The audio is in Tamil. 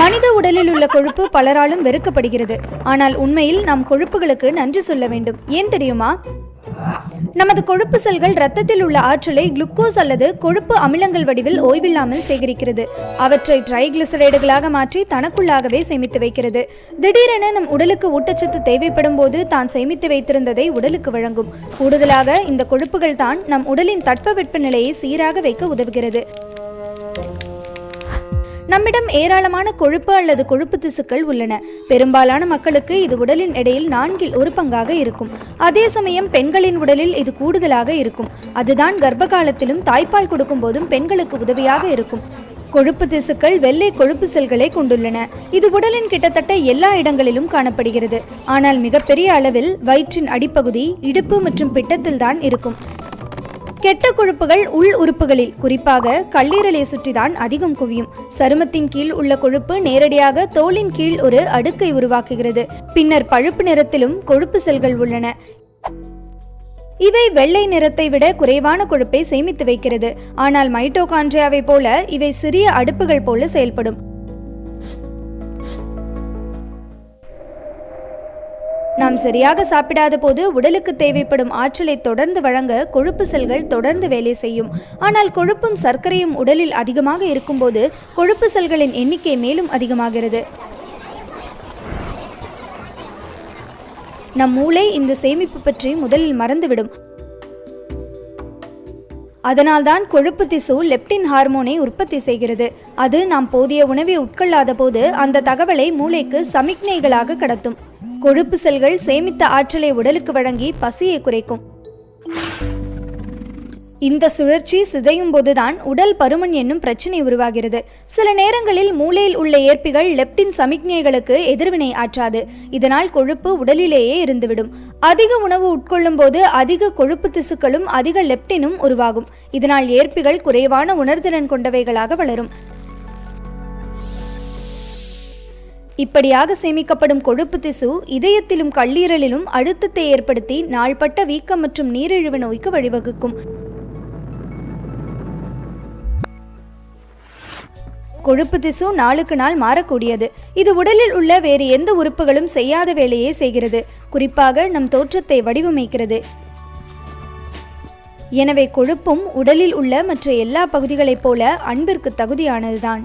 மனித உடலில் உள்ள கொழுப்பு பலராலும் வெறுக்கப்படுகிறது. ஆனால் உண்மையில் நாம் கொழுப்புகளுக்கு நன்றி சொல்ல வேண்டும். ஏன் தெரியுமா? நமது கொழுப்பு செல்கள் ரத்தத்தில் உள்ள ஆற்றலை குளுக்கோஸ் அல்லது கொழுப்பு அமிலங்கள் வடிவில் ஓய்வில்லாமல் சேகரிக்கிறது. அவற்றை ட்ரைகிளிசரைடுகளாக மாற்றி தனக்குள்ளாகவே சேமித்து வைக்கிறது. திடீரென நம் உடலுக்கு ஊட்டச்சத்து தேவைப்படும் போது தான் சேமித்து வைத்திருந்ததை உடலுக்கு வழங்கும். கூடுதலாக இந்த கொழுப்புகள் தான் நம் உடலின் தட்பவெப்ப நிலையை சீராக வைக்க உதவுகிறது. நம்மிடம் ஏராளமான கொழுப்பு அல்லது கொழுப்பு திசுக்கள் உள்ளன. பெரும்பாலான மக்களுக்கு இது உடலின் எடையில் நான்கில் ஒரு பங்காக இருக்கும். அதே சமயம் பெண்களின் உடலில் இது கூடுதலாக இருக்கும். அதுதான் கர்ப்ப காலத்திலும் தாய்ப்பால் கொடுக்கும் போதும் பெண்களுக்கு உதவியாக இருக்கும். கொழுப்பு திசுக்கள் வெள்ளை கொழுப்பு செல்களை கொண்டுள்ளன. இது உடலின் கிட்டத்தட்ட எல்லா இடங்களிலும் காணப்படுகிறது. ஆனால் மிகப்பெரிய அளவில் வயிற்றின் அடிப்பகுதி இடுப்பு மற்றும் பிட்டத்தில் தான் இருக்கும். கெட்ட கொழுப்புகள் உள் உறுப்புகளில் குறிப்பாக கல்லீரலை சுற்றிதான் அதிகம் குவியும். சருமத்தின் கீழ் உள்ள கொழுப்பு நேரடியாக தோலின் கீழ் ஒரு அடுக்கை உருவாக்குகிறது. பின்னர் பழுப்பு நிறத்திலும் கொழுப்பு செல்கள் உள்ளன. இவை வெள்ளை நிறத்தை விட குறைவான கொழுப்பை சேமித்து வைக்கிறது. ஆனால் மைட்டோகாண்ட்ரியாவை போல இவை சிறிய அடுப்புகள் போல செயல்படும். நாம் சரியாக சாப்பிடாத போது உடலுக்கு தேவைப்படும் ஆற்றலை தொடர்ந்து வழங்க கொழுப்பு செல்கள் தொடர்ந்து வேலை செய்யும். ஆனால் கொழுப்பும் சர்க்கரையும் உடலில் அதிகமாக இருக்கும்போது கொழுப்பு செல்களின் எண்ணிக்கை மேலும் அதிகமாகிறது. நம் மூளை இந்த சேமிப்பு பற்றி முதலில் மறந்துவிடும். அதனால்தான் கொழுப்பு திசு லெப்டின் ஹார்மோனை உற்பத்தி செய்கிறது. அது நாம் போதிய உணவை உட்கொள்ளாத போது அந்த தகவலை மூளைக்கு சமிக்ஞைகளாக கடத்தும். கொழுப்பு செல்கள் சேமித்த ஆற்றலை உடலுக்கு வழங்கி பசியை குறைக்கும். இந்த சுழற்சி சிதையும் போதுதான் உடல் பருமன் என்னும் பிரச்சனை உருவாகிறது. சில நேரங்களில் மூளையில் உள்ள ஏற்பிகள் லெப்டின் சமிக்ஞைகளுக்கு எதிர்வினை ஆற்றாது. இதனால் கொழுப்பு உடலிலேயே இருந்துவிடும். அதிக உணவு உட்கொள்ளும் போது அதிக கொழுப்பு திசுக்களும் அதிக லெப்டினும் உருவாகும். இதனால் ஏற்பிகள் குறைவான உணர்திறன் கொண்டவைகளாக வளரும். இப்படியாக சேமிக்கப்படும் கொழுப்பு திசு இதயத்திலும் கல்லீரலிலும் அழுத்தத்தை ஏற்படுத்தி நாள்பட்ட வீக்கம் மற்றும் நீரிழிவு நோய்க்கு வழிவகுக்கும். கொழுப்பு திசு நாளுக்கு நாள் மாறக்கூடியது. இது உடலில் உள்ள வேறு எந்த உறுப்புகளும் செய்யாத வேலையை செய்கிறது. குறிப்பாக நம் தோற்றத்தை வடிவமைக்கிறது. எனவே கொழுப்பும் உடலில் உள்ள மற்ற எல்லா பகுதிகளைப் போல அன்பிற்கு தகுதியானதுதான்.